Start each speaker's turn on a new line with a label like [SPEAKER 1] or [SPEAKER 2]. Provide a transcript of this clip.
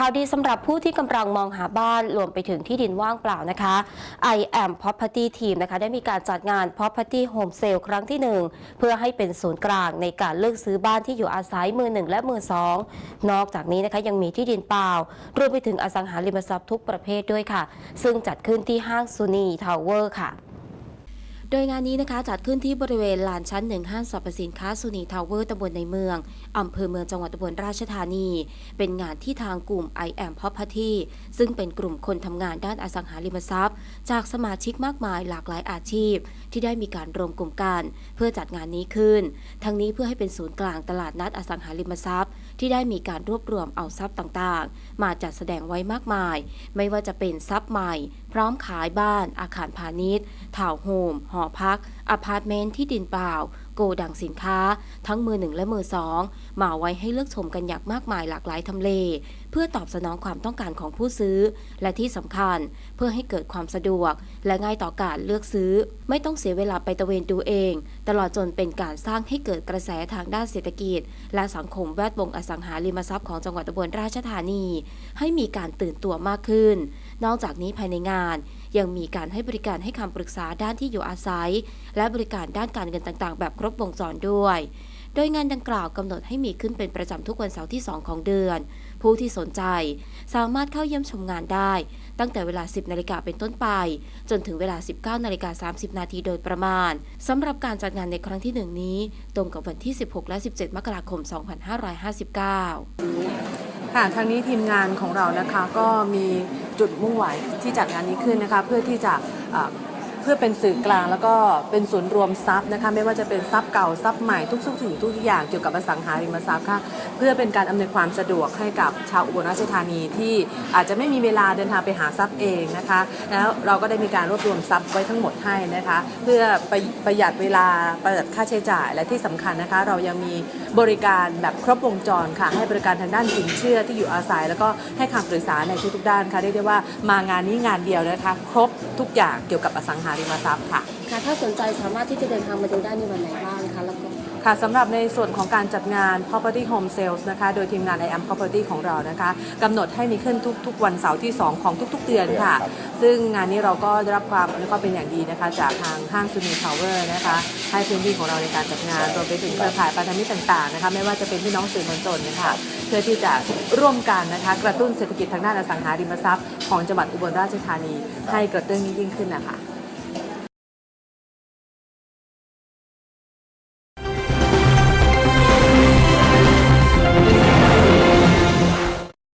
[SPEAKER 1] ข่าวดีสำหรับผู้ที่กำลังมองหาบ้านรวมไปถึงที่ดินว่างเปล่านะคะ I am Property Team นะคะได้มีการจัดงาน Property Home Sale ครั้งที่ 1 เพื่อให้เป็นศูนย์กลางในการเลือกซื้อบ้านที่อยู่อาศัยมือหนึ่งและ มือสองนอกจากนี้นะคะยังมีที่ดินเปล่า รวมไปถึงอสังหาริมทรัพย์ทุกประเภทด้วยค่ะ ซึ่งจัดขึ้นที่ห้างซูนีทาวเวอร์ค่ะ โดยงานนี้นะคะจัดขึ้นที่บริเวณลานชั้นหนึ่งห้างสรรพสินค้าซูนีทาวเวอร์ตำบลในเมือง อำเภอเมืองจังหวัดอุบลราชธานี เป็นงานที่ทางกลุ่ม I am Property ซึ่งเป็นกลุ่มคนทำงานด้านอสังหาริมทรัพย์ จากสมาชิกมากมายหลากหลายอาชีพ ที่ได้มีการรวมกลุ่มกันเพื่อจัดงานนี้ขึ้น ทั้งนี้เพื่อให้เป็นศูนย์กลางตลาดนัดอสังหาริมทรัพย์ ที่ได้มีการรวบรวมเอาทรัพย์ต่างๆ มาจัดแสดงไว้มากมาย ไม่ว่าจะเป็นทรัพย์ใหม่ พร้อมขายบ้าน อาคารพาณิชย์ทาวน์โฮมหอพักอพาร์ตเมนต์ที่ดินเปล่า โกดังสินค้า ทั้งมือหนึ่งและมือสองมาไว้ให้เลือกชมกันอย่างมากมายหลากหลายทำเล เพื่อตอบสนองความต้องการของผู้ซื้อ และที่สำคัญเพื่อให้เกิดความสะดวก และง่ายต่อการเลือกซื้อ ไม่ต้องเสียเวลาไปตะเวนดูเอง ตลอดจนเป็นการสร้างให้เกิดกระแสทางด้านเศรษฐกิจ และสังคมแวดวงอสังหาริมทรัพย์ของจังหวัดอุบลราชธานี ให้มีการตื่นตัวมากขึ้น นอกจากนี้ภายในงานยังมีการให้บริการให้คำปรึกษาด้านที่อยู่อาศัย และบริการด้านการเงินต่างๆ แบบครบวงจรด้วย โดยงานดังกล่าวกำหนดให้มีขึ้นเป็นประจำทุกวันเสาร์ที่ 2 ของเดือน ผู้ที่สนใจสามารถเข้าเยี่ยมชมงานได้ ตั้งแต่เวลา 10 นาฬิกาเป็นต้นไป จนถึงเวลา 19 นาฬิกา 30 นาทีโดยประมาณสำหรับการจัดงานในครั้งที่ 1 นี้ ตรงกับวันที่ 16 และ 17 มกราคม 2559
[SPEAKER 2] ค่ะทางนี้ทีมงานของเรานะคะก็มีจุดมุ่งหมายที่จัดงานนี้ขึ้นนะคะเพื่อที่จะ พื่อเป็นสื่อกลางแล้วก็เป็นศูนย์รวมทรัพย์นะคะไม่ว่าจะเป็นทรัพย์เก่าทรัพย์ใหม่ทุกสิ่งทุกอย่างเกี่ยวกับอสังหาริมทรัพย์ค่ะเพื่อเป็นการอำนวยความสะดวกให้กับชาวอุบลราชธานีที่อาจจะไม่มีเวลาเดินทางไปหาทรัพย์เองนะคะแล้วเราก็ได้มีการรวบรวมทรัพย์ไว้ทั้งหมดให้นะคะเพื่อประประหยัดเวลาประหยัดค่าใช้จ่ายและที่สำคัญนะคะเรายังมีบริการแบบครบวงจรค่ะให้บริการทางด้านสินเชื่อที่อยู่อาศัย แล้วก็ให้คำปรึกษาในทุกๆด้านค่ะเรียกได้ว่ามางานนี้งานเดียวนะคะ ครบทุกอย่างเกี่ยวกับอสังหาริมทรัพย์ค่ะ
[SPEAKER 1] ค่ะถ้าสนใจสามารถที่จะเดินทางมาดูได้ในวันไหนบ้างคะแล้วก็
[SPEAKER 2] ค่ะสำหรับในส่วนของการจัดงาน property home sales นะคะ โดยทีมงาน I am property ของเรานะคะกำหนดให้มีขึ้นทุกๆ วันเสาร์ที่ 2 ของทุกๆ เดือนค่ะ ซึ่งงานนี้เราก็ได้รับความอนุเคราะห์เป็นอย่างดีนะคะ จากทางห้างซูนีทาวเวอร์นะคะ ให้พื้นที่ของเราในการจัดงานรวมไปถึงเครือข่ายพันธมิตรต่างๆนะคะไม่ว่าจะเป็นพี่น้องสื่อมวลชนนะคะเพื่อที่จะร่วมกันนะคะกระตุ้นเศรษฐกิจทางด้านอสังหาริมทรัพย์ของจังหวัดอุบลราชธานี ให้กระเตื้องยิ่งขึ้นนะคะ